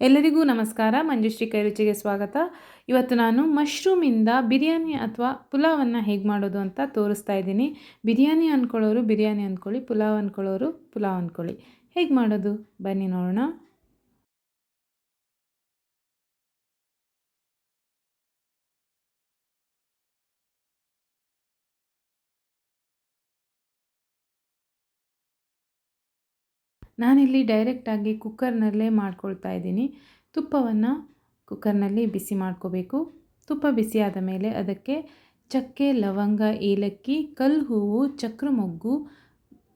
ಎಲ್ಲರಿಗೂ ನಮಸ್ಕಾರ. ಮಂಜುಶ್ರೀ ಕೈರುಚಿಗೆ ಸ್ವಾಗತ. ಇವತ್ತು ನಾನು ಮಶ್ರೂಮಿಂದ ಬಿರಿಯಾನಿ ಅಥವಾ ಪುಲಾವನ್ನು ಹೇಗೆ ಮಾಡೋದು ಅಂತ ತೋರಿಸ್ತಾ ಇದ್ದೀನಿ. ಬಿರಿಯಾನಿ ಅಂದ್ಕೊಳ್ಳೋರು ಬಿರಿಯಾನಿ ಅಂದ್ಕೊಳ್ಳಿ ಪುಲಾವ್ ಅಂದ್ಕೊಳ್ಳೋರು ಪುಲಾವ್ ಅಂದ್ಕೊಳ್ಳಿ ಹೇಗೆ ಮಾಡೋದು? ಬನ್ನಿ ನೋಡೋಣ. ನಾನಿಲ್ಲಿ ಡೈರೆಕ್ಟಾಗಿ ಕುಕ್ಕರ್ನಲ್ಲೇ ಮಾಡ್ಕೊಳ್ತಾ ಇದ್ದೀನಿ. ತುಪ್ಪವನ್ನು ಕುಕ್ಕರ್ನಲ್ಲಿ ಬಿಸಿ ಮಾಡ್ಕೋಬೇಕು. ತುಪ್ಪ ಬಿಸಿ ಆದ ಮೇಲೆ ಅದಕ್ಕೆ ಚಕ್ಕೆ, ಲವಂಗ, ಏಲಕ್ಕಿ ಕಲ್ಲು ಹೂವು ಚಕ್ರ ಮೊಗ್ಗು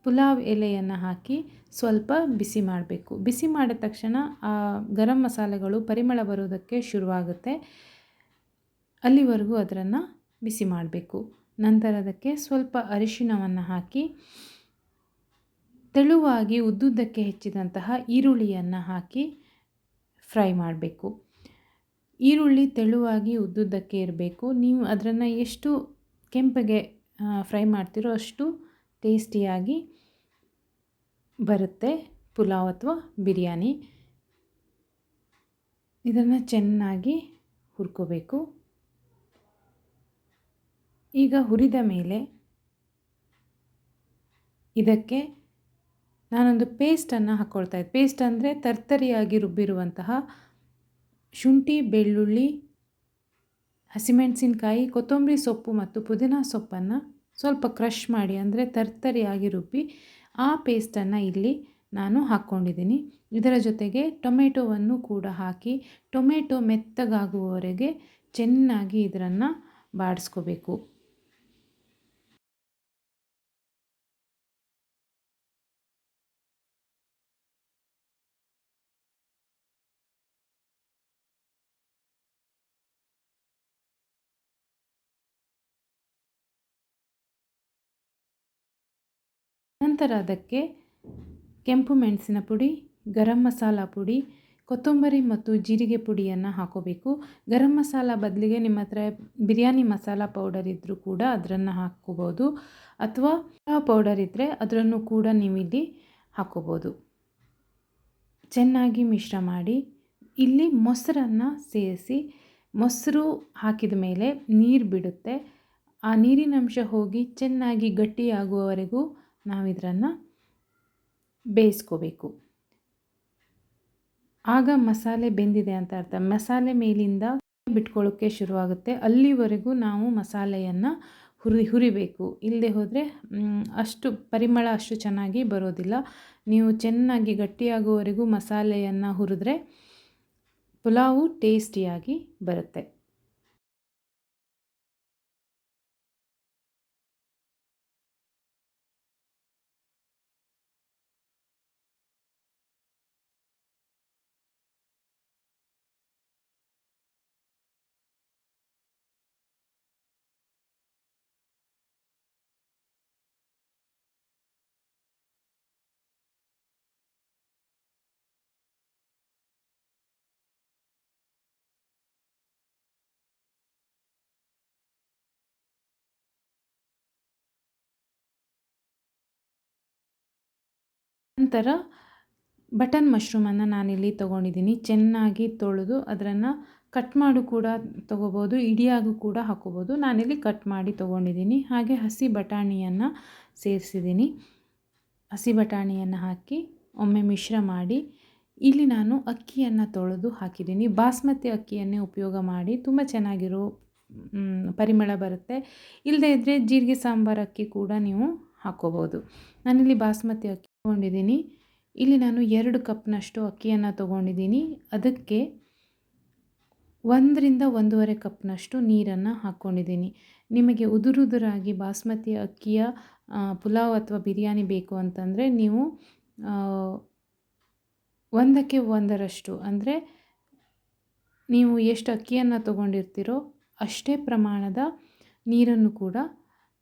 ಪುಲಾವ್ ಎಲೆಯನ್ನು ಹಾಕಿ ಸ್ವಲ್ಪ ಬಿಸಿ ಮಾಡಬೇಕು. ಬಿಸಿ ಮಾಡಿದ ತಕ್ಷಣ ಆ ಗರಂ ಮಸಾಲೆಗಳು ಪರಿಮಳ ಬರೋದಕ್ಕೆ ಶುರುವಾಗುತ್ತೆ. ಅಲ್ಲಿವರೆಗೂ ಅದನ್ನು ಬಿಸಿ ಮಾಡಬೇಕು. ನಂತರ ಅದಕ್ಕೆ ಸ್ವಲ್ಪ ಅರಿಶಿನವನ್ನು ಹಾಕಿ ತೆಳುವಾಗಿ ಉದ್ದುದ್ದಕ್ಕೆ ಹೆಚ್ಚಿದಂತಹ ಈರುಳ್ಳಿಯನ್ನು ಹಾಕಿ ಫ್ರೈ ಮಾಡಬೇಕು. ಈರುಳ್ಳಿ ತೆಳುವಾಗಿ ಉದ್ದುದ್ದಕ್ಕೆ ಇರಬೇಕು. ನೀವು ಅದನ್ನು ಎಷ್ಟು ಕೆಂಪಗೆ ಫ್ರೈ ಮಾಡ್ತೀರೋ ಅಷ್ಟು ಟೇಸ್ಟಿಯಾಗಿ ಬರುತ್ತೆ ಪುಲಾವ್ ಅಥವಾ ಬಿರಿಯಾನಿ. ಇದನ್ನು ಚೆನ್ನಾಗಿ ಹುರ್ಕೋಬೇಕು. ಈಗ ಹುರಿದ ಮೇಲೆ ಇದಕ್ಕೆ ನಾನೊಂದು ಪೇಸ್ಟನ್ನು ಹಾಕ್ಕೊಳ್ತಾ ಇದ್ದೆ ಪೇಸ್ಟ್ ಅಂದರೆ ತರ್ತರಿಯಾಗಿ ರುಬ್ಬಿರುವಂತಹ ಶುಂಠಿ, ಬೆಳ್ಳುಳ್ಳಿ, ಹಸಿಮೆಣಸಿನ್ಕಾಯಿ, ಕೊತ್ತಂಬರಿ ಸೊಪ್ಪು ಮತ್ತು ಪುದೀನ ಸೊಪ್ಪನ್ನು ಸ್ವಲ್ಪ ಕ್ರಷ್ ಮಾಡಿ, ಅಂದರೆ ತರ್ತರಿಯಾಗಿ ರುಬ್ಬಿ ಆ ಪೇಸ್ಟನ್ನು ಇಲ್ಲಿ ನಾನು ಹಾಕ್ಕೊಂಡಿದ್ದೀನಿ. ಇದರ ಜೊತೆಗೆ ಟೊಮೆಟೊವನ್ನು ಕೂಡ ಹಾಕಿ ಟೊಮೆಟೊ ಮೆತ್ತಗಾಗುವವರೆಗೆ ಚೆನ್ನಾಗಿ ಇದನ್ನು ಬಾಡಿಸ್ಕೋಬೇಕು. ನಂತರ ಅದಕ್ಕೆ ಕೆಂಪು ಮೆಣಸಿನ ಪುಡಿ, ಗರಂ ಮಸಾಲ ಪುಡಿ, ಕೊತ್ತಂಬರಿ ಮತ್ತು ಜೀರಿಗೆ ಪುಡಿಯನ್ನು ಹಾಕೋಬೇಕು. ಗರಂ ಮಸಾಲ ಬದಲಿಗೆ ನಿಮ್ಮ ಹತ್ರ ಬಿರಿಯಾನಿ ಮಸಾಲ ಪೌಡರ್ ಇದ್ದರೂ ಕೂಡ ಅದನ್ನು ಹಾಕ್ಕೋಬೋದು. ಅಥವಾ ಪೌಡರ್ ಇದ್ದರೆ ಅದನ್ನು ಕೂಡ ನೀವಿಲ್ಲಿ ಹಾಕೋಬೋದು ಚೆನ್ನಾಗಿ ಮಿಶ್ರ ಮಾಡಿ ಇಲ್ಲಿ ಮೊಸರನ್ನು ಸೇರಿಸಿ, ಮೊಸರು ಹಾಕಿದ ಮೇಲೆ ನೀರು ಬಿಡುತ್ತೆ. ಆ ನೀರಿನಂಶ ಹೋಗಿ ಚೆನ್ನಾಗಿ ಗಟ್ಟಿಯಾಗುವವರೆಗೂ ನಾವು ಇದನ್ನು ಬೇಯಿಸ್ಕೋಬೇಕು. ಆಗ ಮಸಾಲೆ ಬೆಂದಿದೆ ಅಂತ ಅರ್ಥ. ಮಸಾಲೆ ಮೇಲಿಂದ ಬಿಟ್ಕೊಳ್ಳೋಕ್ಕೆ ಶುರುವಾಗುತ್ತೆ. ಅಲ್ಲಿವರೆಗೂ ನಾವು ಮಸಾಲೆಯನ್ನು ಹುರಿ, ಹುರಿಬೇಕು. ಇಲ್ಲದೆ ಹೋದರೆ ಅಷ್ಟು ಪರಿಮಳ ಅಷ್ಟು ಚೆನ್ನಾಗಿ ಬರೋದಿಲ್ಲ. ನೀವು ಚೆನ್ನಾಗಿ ಗಟ್ಟಿಯಾಗುವವರೆಗೂ ಮಸಾಲೆಯನ್ನು ಹುರಿದ್ರೆ ಪುಲಾವು ಟೇಸ್ಟಿಯಾಗಿ ಬರುತ್ತೆ. ನಂತರ ಬಟನ್ ಮಶ್ರೂಮನ್ನು ನಾನಿಲ್ಲಿ ತೊಗೊಂಡಿದ್ದೀನಿ. ಚೆನ್ನಾಗಿ ತೊಳೆದು ಅದನ್ನು ಕಟ್ ಮಾಡು ಕೂಡ ತೊಗೋಬೋದು, ಇಡಿಯಾಗೂ ಕೂಡ ಹಾಕೋಬೋದು. ನಾನಿಲ್ಲಿ ಕಟ್ ಮಾಡಿ ತೊಗೊಂಡಿದ್ದೀನಿ. ಹಾಗೆ ಹಸಿ ಬಟಾಣಿಯನ್ನು ಸೇರಿಸಿದ್ದೀನಿ. ಹಸಿ ಬಟಾಣಿಯನ್ನು ಹಾಕಿ ಒಮ್ಮೆ ಮಿಶ್ರ ಮಾಡಿ ಇಲ್ಲಿ ನಾನು ಅಕ್ಕಿಯನ್ನು ತೊಳೆದು ಹಾಕಿದ್ದೀನಿ. ಬಾಸ್ಮತಿ ಅಕ್ಕಿಯನ್ನೇ ಉಪಯೋಗ ಮಾಡಿ ತುಂಬ ಚೆನ್ನಾಗಿರೋ ಪರಿಮಳ ಬರುತ್ತೆ. ಇಲ್ಲದೇ ಇದ್ದರೆ ಜೀರಿಗೆ ಸಾಂಬಾರು ಅಕ್ಕಿ ಕೂಡ ನೀವು ಹಾಕ್ಕೋಬೋದು ನಾನಿಲ್ಲಿ ಬಾಸ್ಮತಿ ಅಕ್ಕಿ ತೊಗೊಂಡಿದ್ದೀನಿ. ಇಲ್ಲಿ ನಾನು ಎರಡು ಕಪ್ನಷ್ಟು ಅಕ್ಕಿಯನ್ನು ತೊಗೊಂಡಿದ್ದೀನಿ. ಅದಕ್ಕೆ ಒಂದರಿಂದ ಒಂದೂವರೆ ಕಪ್ನಷ್ಟು ನೀರನ್ನು ಹಾಕ್ಕೊಂಡಿದ್ದೀನಿ ನಿಮಗೆ ಉದುರುದುರಾಗಿ ಬಾಸ್ಮತಿ ಅಕ್ಕಿಯ ಪುಲಾವ್ ಅಥವಾ ಬಿರಿಯಾನಿ ಬೇಕು ಅಂತಂದರೆ ನೀವು ಒಂದಕ್ಕೆ ಒಂದರಷ್ಟು ಅಂದರೆ ನೀವು ಎಷ್ಟು ಅಕ್ಕಿಯನ್ನು ತೊಗೊಂಡಿರ್ತೀರೋ ಅಷ್ಟೇ ಪ್ರಮಾಣದ ನೀರನ್ನು ಕೂಡ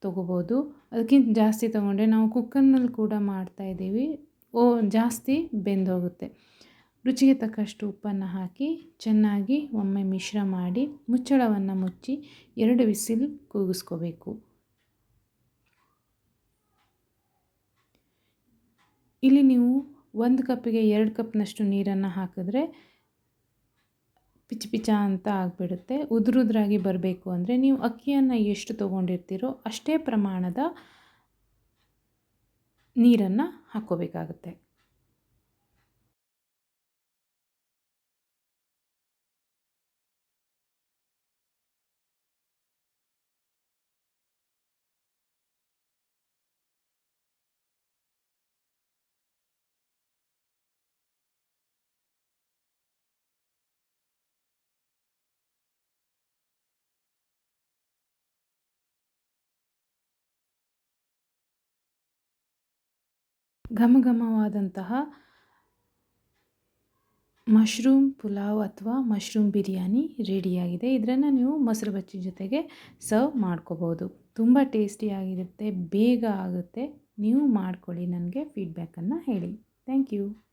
ತೊಗೋಬೋದು. ಅದಕ್ಕಿಂತ ಜಾಸ್ತಿ ತೊಗೊಂಡ್ರೆ ನಾವು ಕುಕ್ಕರ್ನಲ್ಲಿ ಕೂಡ ಮಾಡ್ತಾಯಿದ್ದೀವಿ ಓ, ಜಾಸ್ತಿ ಬೆಂದೋಗುತ್ತೆ. ರುಚಿಗೆ ತಕ್ಕಷ್ಟು ಉಪ್ಪನ್ನು ಹಾಕಿ ಚೆನ್ನಾಗಿ ಒಮ್ಮೆ ಮಿಶ್ರ ಮಾಡಿ ಮುಚ್ಚಳವನ್ನು ಮುಚ್ಚಿ ಎರಡು ವಿಸಿಲ್ ಕೂಗಿಸ್ಕೋಬೇಕು. ಇಲ್ಲಿ ನೀವು ಒಂದು ಕಪ್ಪಿಗೆ ಎರಡು ಕಪ್ನಷ್ಟು ನೀರನ್ನು ಹಾಕಿದ್ರೆ ಪಿಚ ಪಿಚ ಅಂತ ಆಗಿಬಿಡುತ್ತೆ. ಉದುರುದ್ರಾಗಿ ಬರಬೇಕು ಅಂದರೆ ನೀವು ಅಕ್ಕಿಯನ್ನು ಎಷ್ಟು ತೊಗೊಂಡಿರ್ತೀರೋ ಅಷ್ಟೇ ಪ್ರಮಾಣದ ನೀರನ್ನು ಹಾಕ್ಕೋಬೇಕಾಗುತ್ತೆ. ಘಮ ಘಮವಾದಂತಹ ಮಶ್ರೂಮ್ ಪುಲಾವ್ ಅಥವಾ ಮಶ್ರೂಮ್ ಬಿರಿಯಾನಿ ರೆಡಿಯಾಗಿದೆ. ಇದನ್ನು ನೀವು ಮೊಸರು ಬಚ್ಚಿ ಜೊತೆಗೆ ಸರ್ವ್ ಮಾಡ್ಕೋಬೋದು ತುಂಬ ಟೇಸ್ಟಿಯಾಗಿರುತ್ತೆ, ಬೇಗ ಆಗುತ್ತೆ. ನೀವು ಮಾಡ್ಕೊಳ್ಳಿ, ನನಗೆ ಫೀಡ್ಬ್ಯಾಕನ್ನು ಹೇಳಿ. Thank you